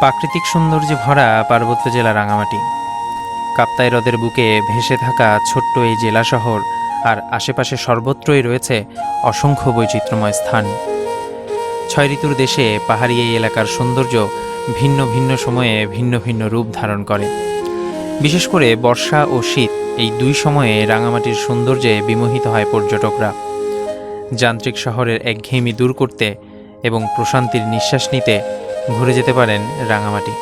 প্রাকৃতিক সৌন্দর্যে ভরা পার্বত্য জেলা রাঙামাটি। কাপ্তাই হ্রদের বুকে ভেসে থাকা ছোট্ট এই জেলা শহর আর আশেপাশে সর্বত্রই রয়েছে অসংখ্য বৈচিত্র্যময় স্থান। ছয় ঋতুর দেশে পাহাড়ি এই এলাকার সৌন্দর্য ভিন্ন ভিন্ন সময়ে ভিন্ন ভিন্ন রূপ ধারণ করে। বিশেষ করে বর্ষা ও শীত এই দুই সময়ে রাঙামাটির সৌন্দর্যে বিমোহিত হয় পর্যটকরা। যান্ত্রিক শহরের একঘেয়েমি দূর করতে এবং প্রশান্তির নিঃশ্বাস নিতে ঘুরে যেতে পারেন রাঙামাটি।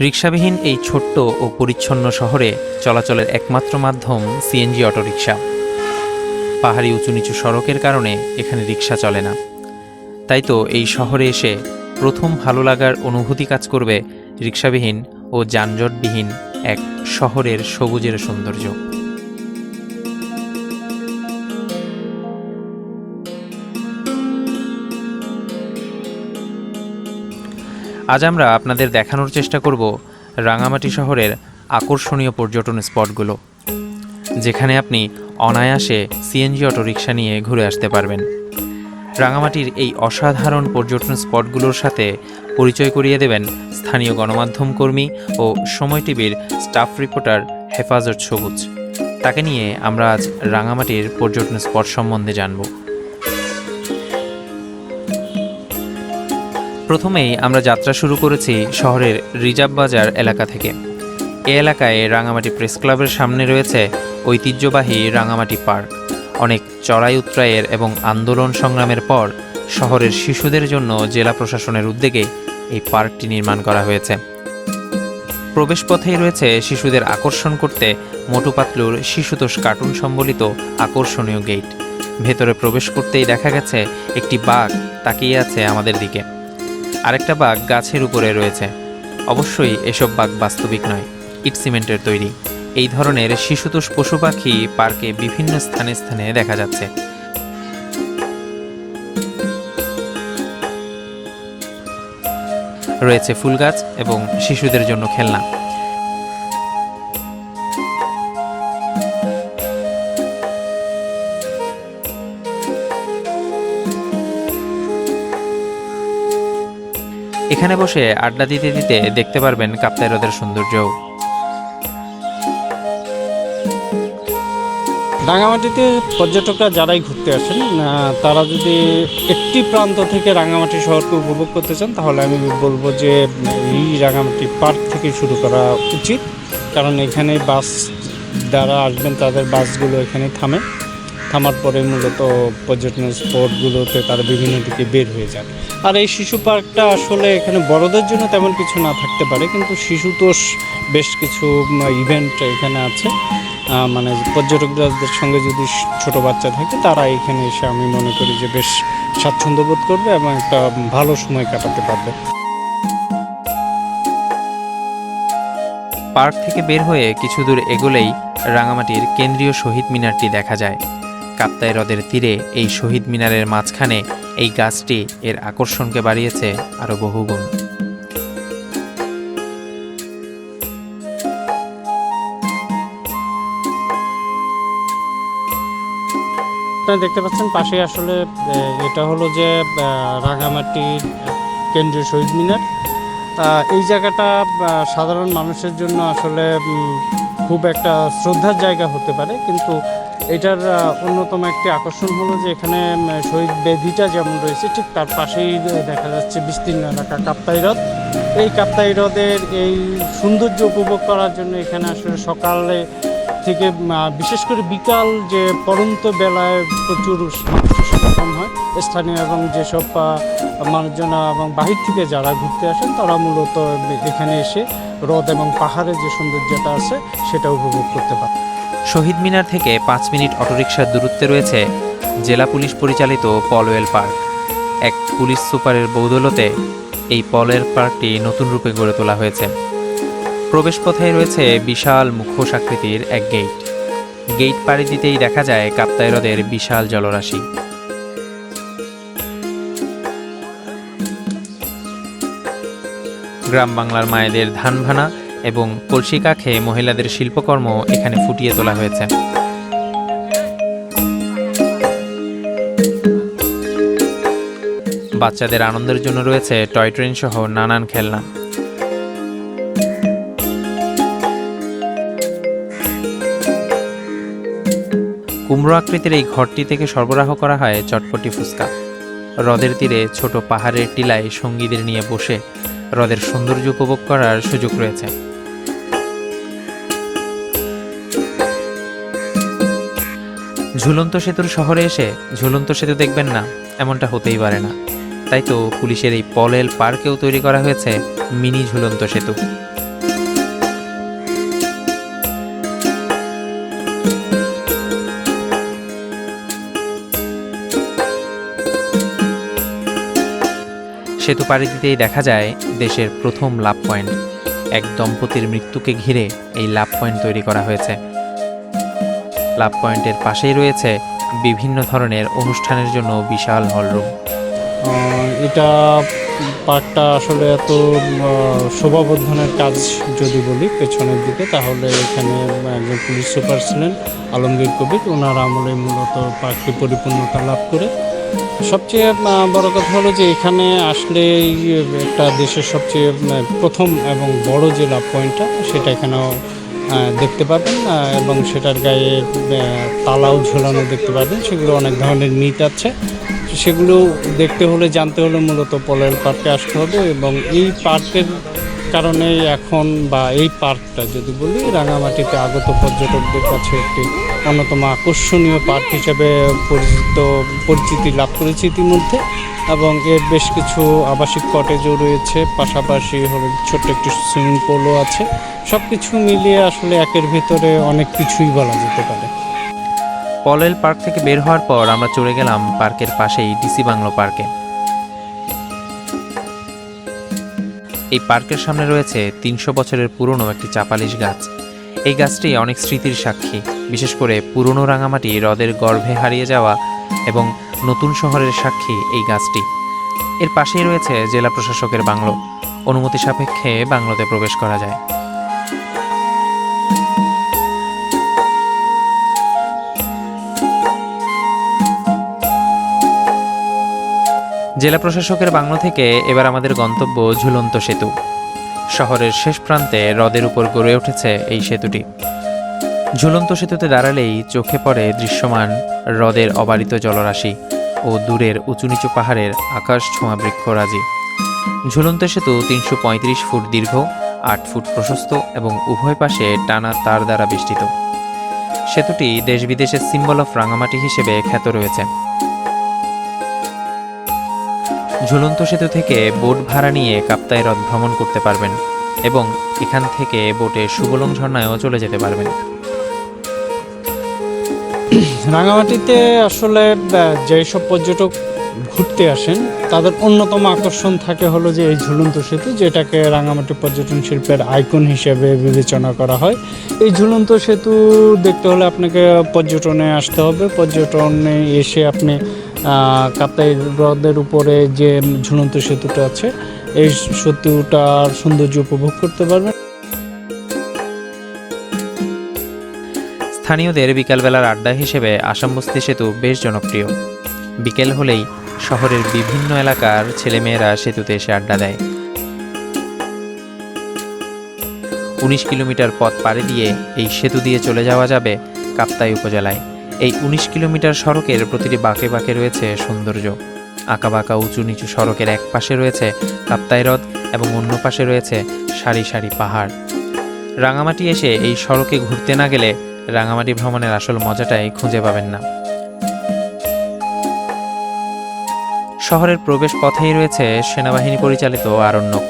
রিক্সাবিহীন এই ছোট্ট ও পরিচ্ছন্ন শহরে চলাচলের একমাত্র মাধ্যম সিএনজি অটোরিকশা। পাহাড়ি উঁচু নিচু সড়কের কারণে এখানে রিক্সা চলে না। তাই তো এই শহরে এসে প্রথম ভালো লাগার অনুভূতি কাজ করবে রিক্সাবিহীন ও যানজটবিহীন এক শহরের সবুজের সৌন্দর্য। আজ আমরা আপনাদের দেখানোর চেষ্টা করব রাঙামাটি শহরের আকর্ষণীয় পর্যটন স্পটগুলো, যেখানে আপনি অনায়াসে সিএনজি অটোরিকশা নিয়ে ঘুরে আসতে পারবেন। রাঙামাটির এই অসাধারণ পর্যটন স্পটগুলোর সাথে পরিচয় করিয়ে দেবেন স্থানীয় গণমাধ্যম কর্মী ও সময় টিভির স্টাফ রিপোর্টার হেফাজত সবুজ। তাকে নিয়ে আমরা আজ রাঙামাটির পর্যটন স্পট সম্বন্ধে জানব। প্রথমেই আমরা যাত্রা শুরু করেছি শহরের রিজার্ভ বাজার এলাকা থেকে। এ এলাকায় রাঙামাটি প্রেস ক্লাবের সামনে রয়েছে ঐতিহ্যবাহী রাঙামাটি পার্ক। অনেক চড়াই উত্রায়ের এবং আন্দোলন সংগ্রামের পর শহরের শিশুদের জন্য জেলা প্রশাসনের উদ্যোগে এই পার্কটি নির্মাণ করা হয়েছে। প্রবেশপথেই রয়েছে শিশুদের আকর্ষণ করতে মোটু পাতলুর শিশুতোষ কার্টুন সম্বলিত আকর্ষণীয় গেট। ভেতরে প্রবেশ করতেই দেখা গেছে একটি বাঘ তাকিয়ে আছে আমাদের দিকে। আরেকটা বাঘ গাছের উপরে রয়েছে। অবশ্যই এসব বাঘ বাস্তবিক নয়, ইট সিমেন্টের তৈরি। এই ধরনের শিশুতোষ পশু পাখি পার্কে বিভিন্ন স্থানে স্থানে দেখা যাচ্ছে। রয়েছে ফুল গাছ এবং শিশুদের জন্য খেলনা। এখানে বসে আড্ডা দিতে দিতে দেখতে পারবেন কাপ্তাই হ্রদের সৌন্দর্যও। রাঙামাটিতে পর্যটকরা যারাই ঘুরতে আসেন তারা যদি একটি প্রান্ত থেকে রাঙামাটি শহরকে উপভোগ করতে চান, তাহলে আমি বলব যে এই রাঙামাটি পার্ক থেকে শুরু করা উচিত। কারণ এখানে বাস যারা আসবেন, তাদের বাসগুলো এখানে থামে। থামার পরে মূলত পর্যটন স্পটগুলোতে তারা বিভিন্ন দিকে বের হয়ে যান আর এই শিশু পার্কটা আসলে এখানে বড়দের জন্য তেমন কিছু না থাকতে পারে, কিন্তু শিশুতোষ বেশ কিছু ইভেন্ট এখানে আছে। মানে পর্যটকদের সঙ্গে যদি ছোট বাচ্চা থাকে, তারা এখানে এসে আমি মনে করি যে বেশ স্বাচ্ছন্দ্য বোধ করবে এবং একটা ভালো সময় কাটাতে পারবে। পার্ক থেকে বের হয়ে কিছু দূর এগোলেই রাঙামাটির কেন্দ্রীয় শহীদ মিনারটি দেখা যায়। কাপ্তাই হ্রদের তীরে এই শহীদ মিনারের মাঝখানে এই গাছটি এর আকর্ষণকে বাড়িয়েছে আরও বহুগুণ আপনারা দেখতে পাচ্ছেন পাশে আসলে এটা হলো যে রাঙামাটির কেন্দ্রীয় শহীদ মিনার। এই জায়গাটা সাধারণ মানুষের জন্য আসলে খুব একটা শ্রদ্ধার জায়গা হতে পারে, কিন্তু এটার অন্যতম একটি আকর্ষণ হলো যে এখানে শহীদ বেদিটা যেমন রয়েছে, ঠিক তার পাশেই দেখা যাচ্ছে বিস্তীর্ণ এলাকা কাপ্তাই হ্রদ। এই কাপ্তাই হ্রদের এই সৌন্দর্য উপভোগ করার জন্য এখানে আসলে সকালে থেকে বিশেষ করে বিকাল যে পরন্ত বেলায় প্রচুর সমাগম হয়, স্থানীয় এবং যেসব মানুষজন এবং বাহির থেকে যারা ঘুরতে আসেন, তারা মূলত এখানে এসে হ্রদ এবং পাহাড়ের যে সৌন্দর্যটা আছে, সেটা উপভোগ করতে পারে। শহীদ মিনার থেকে পাঁচ মিনিট অটোরিকশার দূরত্বে রয়েছে জেলা পুলিশ পরিচালিত পলওয়েল পার্ক। এক পুলিশ সুপারের বৌদলতে এই পলওয়েল পার্কটি নতুন রূপে গড়ে তোলা হয়েছে। প্রবেশপথে রয়েছে বিশাল মুখোশ আকৃতির এক গেট। গেট পাড়ি দিতেই দেখা যায় কাপ্তাই হ্রদের বিশাল জলরাশি। গ্রাম বাংলার মায়েদের ধান ভানা এবং কলসি কাখে মহিলাদের শিল্পকর্ম এখানে ফুটিয়ে তোলা হয়েছে। বাচ্চাদের আনন্দের জন্য রয়েছে টয় ট্রেন সহ নানান খেলনা। কুমড়ো আকৃতির এই ঘরটি থেকে সরবরাহ করা হয় চটপটি ফুচকা। হ্রদের তীরে ছোট পাহাড়ের টিলায় সঙ্গীদের নিয়ে বসে হ্রদের সৌন্দর্য উপভোগ করার সুযোগ রয়েছে। ঝুলন্ত সেতুর শহরে এসে ঝুলন্ত সেতু দেখবেন না, এমনটা হতেই পারে না। তাই তো পুলিশের এই পলেল পার্কেও তৈরি করা হয়েছে মিনি ঝুলন্ত সেতু। সেতু পাড়ি দিতেই দেখা যায় দেশের প্রথম লাভ পয়েন্ট। এক দম্পতির মৃত্যুকে ঘিরে এই লাভ পয়েন্ট তৈরি করা হয়েছে। লাভ পয়েন্টের পাশেই রয়েছে বিভিন্ন ধরনের অনুষ্ঠানের জন্য বিশাল হলরুম। এটা পার্কটা আসলে এত শোভাবর্ধনের কাজ যদি বলি পেছনের দিকে, তাহলে এখানে একজন পুলিশ সুপার ছিলেন, আলমগীর কবির। ওনার আমলে মূলত পার্কটি পরিপূর্ণতা লাভ করে। সবচেয়ে বড় কথা হলো যে এখানে আসলে একটা দেশের সবচেয়ে প্রথম এবং বড় যে লাভ পয়েন্টটা, সেটা এখানেও দেখতে পাবেন এবং সেটার গায়ে তালাও ঝোলানো দেখতে পাবেন সেগুলো অনেক ধরনের মিট আছে। সেগুলো দেখতে হলে, জানতে হলে মূলত পলের পার্কে আসতে হবে, এবং এই পার্কের কারণে এখন, বা এই পার্কটা যদি বলি, রাঙামাটিতে আগত পর্যটকদের কাছে একটি অন্যতম আকর্ষণীয় পার্ক হিসেবে পরিচিত, পরিচিতি লাভ করেছে ইতিমধ্যে। এবং এর বেশ কিছু আবাসিক কটেজও রয়েছে, পাশাপাশি হলো ছোট্ট একটি সুইমিং পুলও আছে। সব কিছু মিলিয়ে আসলে একের ভিতরে অনেক কিছুই বলা যেতে পারে। পলেল পার্ক থেকে বের হওয়ার পর আমরা চলে গেলাম পার্কের পাশেই ডিসি বাংলো পার্কে। এই পার্কের সামনে রয়েছে তিনশো বছরের পুরনো একটি চাপালিশ গাছ। এই গাছটি অনেক স্মৃতির সাক্ষী, বিশেষ করে পুরনো রাঙামাটি হ্রদের গর্ভে হারিয়ে যাওয়া এবং নতুন শহরের সাক্ষী এই গাছটি। এর পাশেই রয়েছে জেলা প্রশাসকের বাংলো। অনুমতি সাপেক্ষে বাংলোতে প্রবেশ করা যায়। জেলা প্রশাসকের বাংলো থেকে এবার আমাদের গন্তব্য ঝুলন্ত সেতু। শহরের শেষ প্রান্তে হ্রদের উপর গড়ে উঠেছে এই সেতুটি। ঝুলন্ত সেতুতে দাঁড়ালেই চোখে পড়ে দৃশ্যমান হ্রদের অবারিত জলরাশি ও দূরের উঁচু নিচু পাহাড়ের আকাশ ছোঁয়া বৃক্ষরাজি। ঝুলন্ত সেতু তিনশো পঁয়ত্রিশ ফুট দীর্ঘ, আট ফুট প্রশস্ত এবং উভয় পাশে টানা তার দ্বারা বেষ্টিত। সেতুটি দেশ বিদেশের সিম্বল অফ রাঙামাটি হিসেবে খ্যাত রয়েছে। ঝুলন্ত সেতু থেকে বোট ভাড়া নিয়ে কাপ্তাই হ্রদ ভ্রমণ করতে পারবেন এবং এখান থেকে বোটে সুবলং ঝর্ণায়ও চলে যেতে পারবেন। রাঙামাটিতে আসলে যেসব পর্যটক ঘুরতে আসেন, তাদের অন্যতম আকর্ষণ থাকে হলো যে এই ঝুলন্ত সেতু, যেটাকে রাঙামাটি পর্যটন শিল্পের আইকন হিসেবে বিবেচনা করা হয়। এই ঝুলন্ত সেতু দেখতে হলে আপনাকে পর্যটনে আসতে হবে। পর্যটনে এসে আপনি কাপ্তাই হ্রদের উপরে যে ঝুলন্ত সেতুটা আছে, এই সেতুটার সৌন্দর্য উপভোগ করতে পারবেন। স্থানীয়দের বিকালবেলার আড্ডা হিসেবে আসামবস্তি সেতু বেশ জনপ্রিয়। বিকেল হলেই শহরের বিভিন্ন এলাকার ছেলেমেয়েরা সেতুতে এসে আড্ডা দেয়। উনিশ কিলোমিটার পথ পাড়ি দিয়ে এই সেতু দিয়ে চলে যাওয়া যাবে কাপ্তাই উপজেলায়। এই উনিশ কিলোমিটার সড়কের প্রতিটি বাঁকে বাঁকে রয়েছে সৌন্দর্য। আঁকাবাঁকা উঁচু নিচু সড়কের এক পাশে রয়েছে কাপ্তাই হ্রদ এবং অন্য পাশে রয়েছে সারি সারি পাহাড়। রাঙামাটি এসে এই সড়কে ঘুরতে না গেলে রাঙামাটি ভ্রমণের আসল মজাটাই খুঁজে পাবেন না। শহরের প্রবেশ পথেই রয়েছে সেনাবাহিনী পরিচালিত আরণ্যক।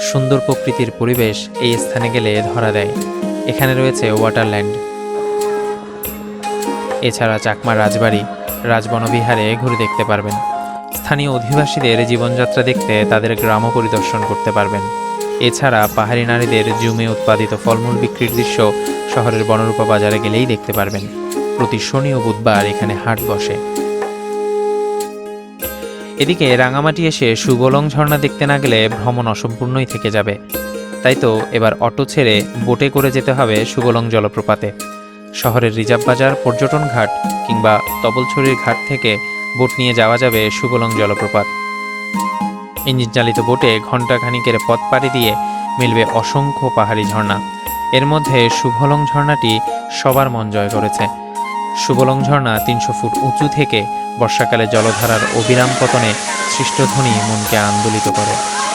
সুন্দর প্রকৃতির পরিবেশ এই স্থানে গেলে ধরা দেয়। এখানে রয়েছে ওয়াটারল্যান্ড। এছাড়া চাকমা রাজবাড়ি, রাজবনবিহারে ঘুরে দেখতে পারবেন। স্থানীয় অধিবাসীদের জীবনযাত্রা দেখতে তাদের গ্রামও পরিদর্শন করতে পারবেন। এছাড়া পাহাড়ি নারীদের জুমে উৎপাদিত ফলমূল বিক্রির দৃশ্য শহরের বনরূপা বাজারে গেলেই দেখতে পারবেন। প্রতি শনি ও বুধবার এখানে হাট বসে। এদিকে রাঙামাটি এসে সুগলং ঝর্ণা দেখতে না গেলে ভ্রমণ অসম্পূর্ণই থেকে যাবে। তাই তো এবার অটো ছেড়ে বোটে করে যেতে হবে সুগলং জলপ্রপাতে। শহরের রিজার্ভ বাজার, পর্যটন ঘাট কিংবা তবলছড়ির ঘাট থেকে বোট নিয়ে যাওয়া যাবে সুগলং জলপ্রপাত। ইঞ্জিন চালিত বোটে ঘণ্টাখানিকের পথ পাড়ি দিয়ে মিলবে অসংখ্য পাহাড়ি ঝর্ণা। এর মধ্যে শুভলং ঝর্ণাটি সবার মন জয় করেছে। শুভলং ঝর্ণা তিনশো ফুট উঁচু থেকে বর্ষাকালে জলধারার অবিরাম পতনে সৃষ্টধ্বনি মনকে আন্দোলিত করে।